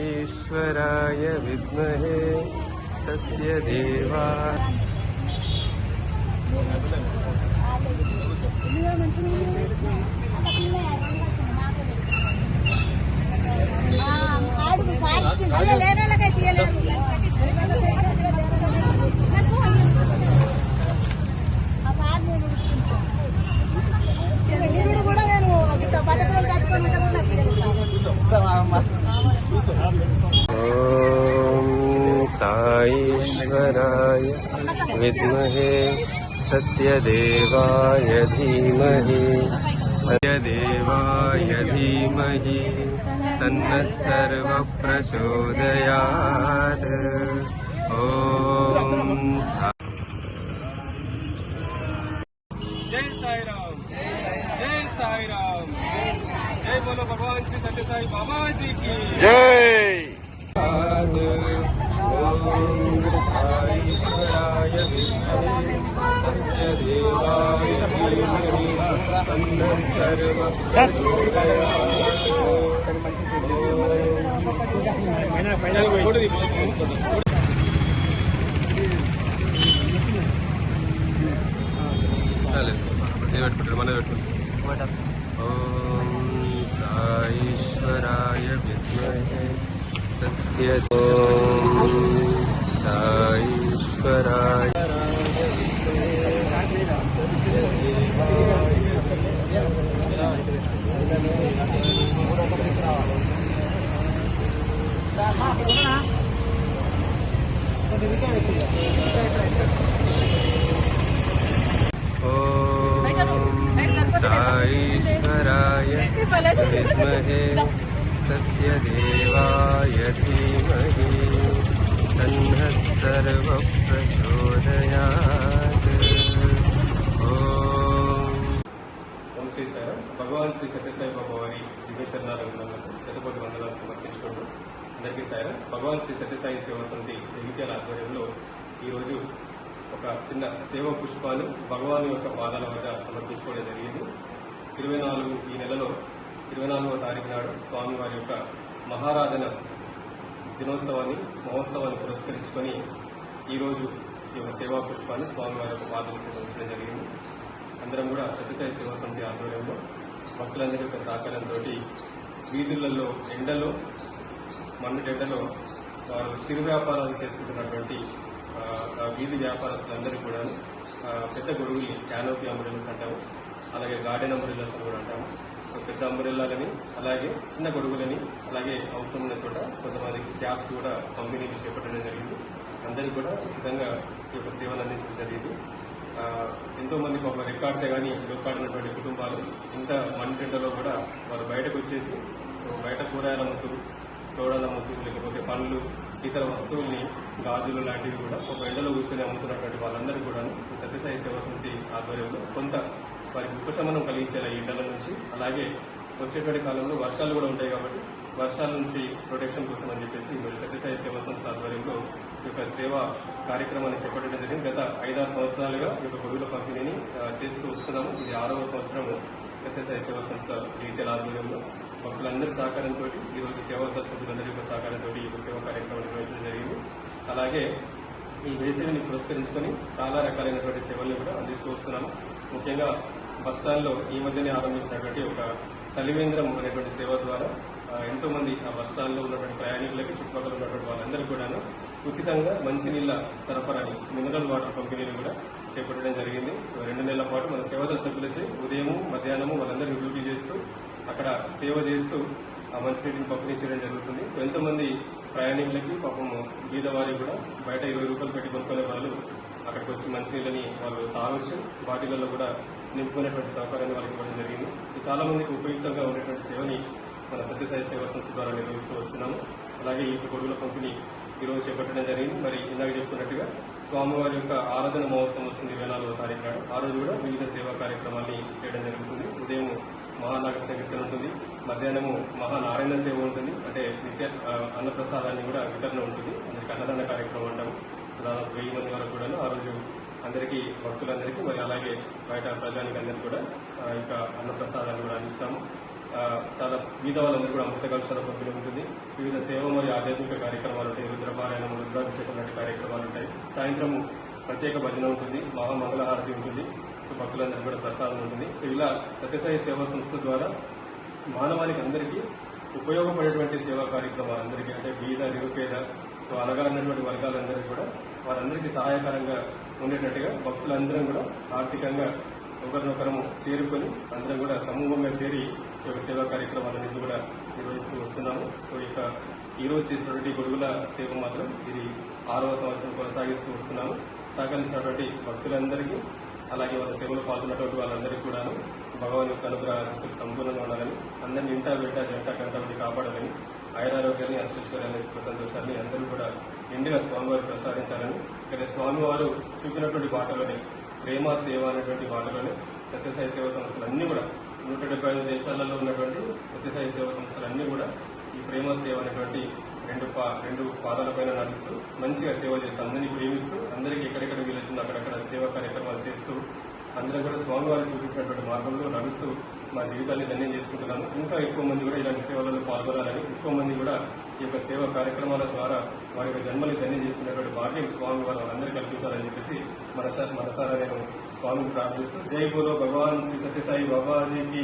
ईश्वराय विद्महे सत्यदेवा అలా లేని साईश्वराय विद्महे सत्यदेवाय धीमहि सत्यदेवाय धीमहि तन्नः सर्वप्रचोदयात्। ॐ सा- जय साई राम जय साई राम जय बोलो भगवान श्री सत्य साई बाबा जी की। ईश्वराय పెట్టుకుంటాడు మన పెట్టుకుంటాడు ఓం సాయిశ్వరాయ విద్మహే సత్య ఓం సాయిశ్వరాయ విద్మహే साईश्वराय विद्महे सत्यदेवाय धीमहि तन्नः सर्वप्रचोदयात्। ఓం శ్రీ భగవాన్ శ్రీ సత్యసాయి బాబా వారి దివ్య చరణాల విధానంలో శతకోటి వందనాలు సమర్పించుకుంటూ అందరికీ సాయి భగవాన్ శ్రీ సత్యసాయి సేవా సమితి జగిత్యాల ఆధ్వర్యంలో ఈరోజు ఒక చిన్న సేవ పుష్పాలు భగవాన్ యొక్క పాదాల వద్ద సమర్పించుకోవడం జరిగింది. ఇరవై నాలుగు ఈ నెలలో ఇరవై నాలుగవ తారీఖు నాడు స్వామివారి యొక్క మహారాధన దినోత్సవాన్ని మహోత్సవాన్ని పురస్కరించుకొని ఈరోజు ఈ యొక్క సేవా పుష్పాన్ని స్వామివారి యొక్క పాదాలు సమర్పించడం జరిగింది. అందరం కూడా సత్యసాయి సేవా సమితి ఆధ్వర్యంలో భక్తులందరి యొక్క సహకారంతో వీధులలో ఎండలో మన్నుడెండలో వారు చిరు వ్యాపారాలు చేసుకుంటున్నటువంటి వీధి వ్యాపారస్తులందరికీ కూడా పెద్ద గొడుగుల్ని క్యానోపీ అంబ్రెల్స్ అంటాము. అలాగే గార్డెన్ అంబ్రెల్లాస్ అని కూడా అంటాము. పెద్ద అంబ్రెల్లాలని అలాగే చిన్న గొడుగులని అలాగే అవసరం ఉన్న చోట కొంతమందికి క్యాబ్స్ కూడా పంపిణీకి చేపట్టడం జరిగింది. అందరికీ కూడా ఉచితంగా ఈ యొక్క సేవలు అందించడం జరిగింది. ఎంతోమంది ఎంతో మంది ఒక రికార్డ్తే కానీ రికార్డినటువంటి కుటుంబాలు ఇంత మంటెండలో కూడా వారు బయటకు వచ్చేసి బయట కూరగాయల అమ్ముతూ సోడాలు అమ్ముతూ లేకపోతే పండ్లు ఇతర వస్తువుల్ని గాజులు లాంటివి కూడా ఒక ఎండలో కూర్చొని అమ్ముతున్నటువంటి వాళ్ళందరూ కూడా సత్యసాయి సేవా సమితి ఆధ్వర్యంలో కొంత వారికి ఉపశమనం కలిగించేలా ఈ ఎండల నుంచి అలాగే వచ్చేటువంటి కాలంలో వర్షాలు కూడా ఉంటాయి కాబట్టి వర్షాల నుంచి ప్రొటెక్షన్ కోసం అని చెప్పేసి మరి సత్యసాయి సేవా సంస్థ ఆధ్వర్యంలో యొక్క సేవా కార్యక్రమాన్ని చేపట్టడం జరిగింది. గత ఐదారు సంవత్సరాలుగా ఈ యొక్క గొడుగుల పంపిణీని చేస్తూ వస్తున్నాము. ఇది ఆరవ సంవత్సరము సత్యసాయి సేవా సంస్థ జగిత్యాల ఆధ్వర్యంలో. భక్తులందరి సహకారంతో ఈ రోజు సేవా సభ్యులందరి యొక్క సహకారంతో ఈ యొక్క సేవా కార్యక్రమం నిర్వహించడం జరిగింది. అలాగే ఈ వేసవిని పురస్కరించుకొని చాలా రకాలైనటువంటి సేవల్ని కూడా అందిస్తూ వస్తున్నాము. ముఖ్యంగా బస్ స్టాండ్లో ఈ మధ్యనే ఆరంభించినటువంటి ఒక చలివేంద్రం అనేటువంటి సేవ ద్వారా ఎంతోమంది ఎంతో మంది ఆ బస్ స్టాండ్లో ఉన్నటువంటి ప్రయాణికులకి చుట్టుపక్కల ఉన్నటువంటి వాళ్ళందరికీ కూడాను ఉచితంగా మంచినీళ్ళ సరఫరాని మినరల్ వాటర్ పంపిణీని కూడా చేపట్టడం జరిగింది. సో రెండు నెలల పాటు మన సేవల సభ్యులచే ఉదయము మధ్యాహ్నము వాళ్ళందరూ డ్యూటీ చేస్తూ అక్కడ సేవ చేస్తూ ఆ మంచినీటిని పంపిణీ చేయడం జరుగుతుంది. సో ఎంతోమంది ప్రయాణికులకి పాపం బీద కూడా బయట ఇరవై రూపాయలు పెట్టి కొనుక్కునే వాళ్ళు అక్కడికి వచ్చి మంచినీళ్ళని వాళ్ళు తాగొచ్చు. బాటిలలో కూడా నింపుకునేటువంటి సహకారాన్ని వాళ్ళకి ఇవ్వడం జరిగింది. సో చాలా మందికి ఉపయుక్తంగా ఉండేటువంటి సేవని మన సత్యసాయి సేవా సంస్థ ద్వారా నిర్వహిస్తూ వస్తున్నాము. అలాగే ఈ గొడుగుల పంపిణీ ఈ రోజు చేపట్టడం జరిగింది. మరి ఇందాక చెప్పుకున్నట్టుగా స్వామివారి యొక్క ఆరాధన మహోత్సవం వస్తుంది ఇరవై నాలుగో తారీఖు నాడు. ఆ రోజు కూడా వివిధ సేవా కార్యక్రమాన్ని చేయడం జరుగుతుంది. ఉదయం మహానాగ సంకీర్తన ఉంటుంది. మధ్యాహ్నము మహానారాయణ సేవ ఉంటుంది. అంటే నిత్య అన్నప్రసాదాన్ని కూడా వితరణ ఉంటుంది. అందరికి అన్నదాన కార్యక్రమం ఉండము సో దాదాపు వెయ్యి మంది వరకు కూడా ఆ రోజు అందరికీ భక్తులందరికీ మరి అలాగే బయట ప్రజానికి అందరికీ కూడా ఆ, ఇంకా అన్నప్రసాదాన్ని కూడా అందిస్తాము. చాలా మిగతా వాళ్ళందరూ కూడా అమృత కలుషాల పంపిణీ ఉంటుంది. వివిధ సేవ మరియు ఆధ్యాత్మిక కార్యక్రమాలు ఉంటాయి. రుద్రపారాయణము రుద్రాభిషేకం లాంటి కార్యక్రమాలు ఉంటాయి. సాయంత్రం ప్రత్యేక భజన ఉంటుంది. మహామంగళహారతి ఉంటుంది. సో భక్తులందరికీ కూడా ప్రసాదం ఉంటుంది. సో ఇలా సత్యసాయి సేవా సంస్థ ద్వారా మానవానికి అందరికీ ఉపయోగపడేటువంటి సేవా కార్యక్రమాలు అందరికీ అంటే బీద నిరుపేద సో అనగారినటువంటి వర్గాలందరికీ కూడా వారందరికీ సహాయకరంగా ఉండేటట్టుగా భక్తులందరం కూడా ఆర్థికంగా ఒకరినొకరము చేరుకొని అందరం కూడా సమూహంగా చేరి ఈ యొక్క సేవా కార్యక్రమాలన్నింటినీ కూడా నిర్వహిస్తూ వస్తున్నాము. సో ఇక ఈ రోజు చేసినటువంటి గొడుగుల సేవ మాత్రం ఇది ఆరవ సంవత్సరం కొనసాగిస్తూ వస్తున్నాము. సహకరించినటువంటి భక్తులందరికీ అలాగే వాళ్ళ సేవలో పాల్గొన్నటువంటి వాళ్ళందరికీ కూడా భగవాన్ యొక్క అనుగ్రహ ఆశస్సులు సంపూర్ణంగా ఉండాలని అందరినీ ఇంటా బిడ్డ జంట కంటబడి కాపాడాలని ఆయురారోగ్యాన్ని అష్టైశ్వర్యాన్ని సుఖ సంతోషాన్ని అందరూ కూడా నిండుగా స్వామివారు ప్రసాదించాలని ఇక్కడ స్వామివారు చూపినటువంటి బాటలోనే ప్రేమ సేవ అనేటువంటి బాటలోనే సత్యసాయి సేవా సంస్థలు అన్ని కూడా నూట డెబ్బై ఐదు దేశాలలో ఉన్నటువంటి సత్యసాయి సేవా సంస్థలన్నీ కూడా ఈ ప్రేమ సేవ అనేటువంటి రెండు పా రెండు పాదాలపైన నడుస్తూ మంచిగా సేవ చేస్తూ అందరినీ ప్రేమిస్తూ అందరికీ ఎక్కడెక్కడ వీలవుతుందో అక్కడక్కడ సేవా కార్యక్రమాలు చేస్తూ అందరం కూడా స్వామివారు చూపించినటువంటి మార్గంలో నడుస్తూ మా జీవితాన్ని ధన్యం చేసుకుంటున్నాము. ఇంకా ఎక్కువ మంది కూడా ఇలాంటి సేవలలో పాల్గొనాలని ఎక్కువ మంది కూడా యొక్క సేవా కార్యక్రమాల ద్వారా వారి యొక్క జన్మని ధన్యం చేసుకునేటువంటి భాగ్యం స్వామి వారు అందరికీ కల్పించాలని చెప్పేసి మనసారి మనసారా నేను స్వామిని ప్రార్థిస్తూ జై భగవాన్ శ్రీ సత్యసాయి బాబాజీకి